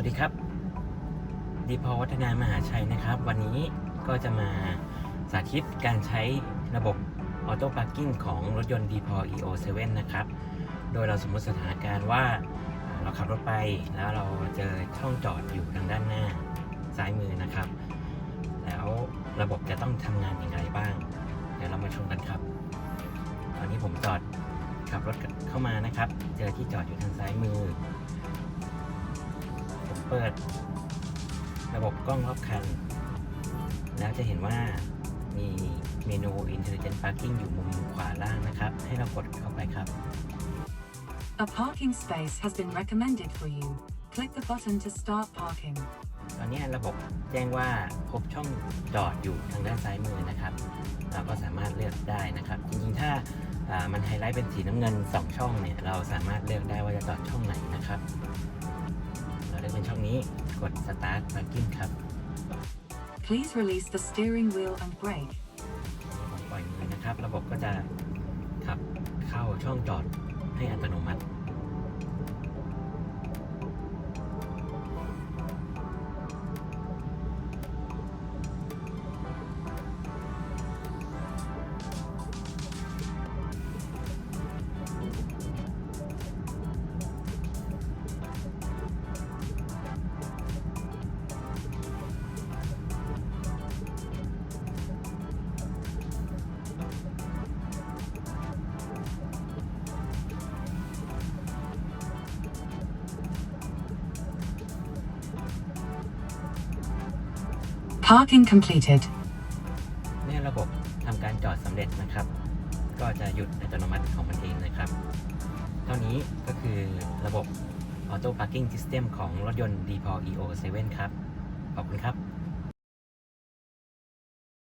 วัสดีครับดีพอวัฒนามหาชัยนะครับ วันนี้ก็จะมาสาธิตการใช้ระบบออโต้พาร์กิ้งของรถยนต์ d p o EO 7 นะครับ โดยเราสมมติสถานการณ์ว่าเราขับรถไปแล้วเราเจอช่องจอดอยู่ทางด้านหน้าซ้ายมือนะครับ แล้วระบบจะต้องทำงานอย่างไรบ้าง เดี๋ยวเรามาชมกันครับ ตอนนี้ผมจอดขับรถเข้ามานะครับ เจอที่จอดอยู่ทางซ้ายมือ เปิด ระบบกล้องรอบคัน แล้วจะเห็นว่ามีเมนู Intelligent Parking อยู่มุมขวาล่างนะครับ ให้เรากดเข้าไปครับ A parking space has been recommended for you. Click the button to start parking. ตอนนี้ระบบแจ้งว่าพบช่องจอดอยู่ทางด้านซ้ายมือนะครับ เราก็สามารถเลือกได้นะครับ จริงๆ ถ้าอ่ามันไฮไลท์เป็นสีน้ำเงิน 2 ช่องเนี่ย เราสามารถเลือกได้ว่าจะจอดช่องไหนนะครับ นช่องนี้กด Start Parking ครับ Please release the steering wheel and brake. ผมปล่อยมือนะครับ ระบบก็จะขับเข้าช่องจอดให้อัตโนมัติ Parking completed. เนี่ยระบบทำการจอดสำเร็จนะครับ ก็จะหยุดอัตโนมัติของมันเองนะครับ เท่านี้ก็คือระบบ Auto Parking System ของรถยนต์ d p o EO 7 ครับ ขอบคุณครับ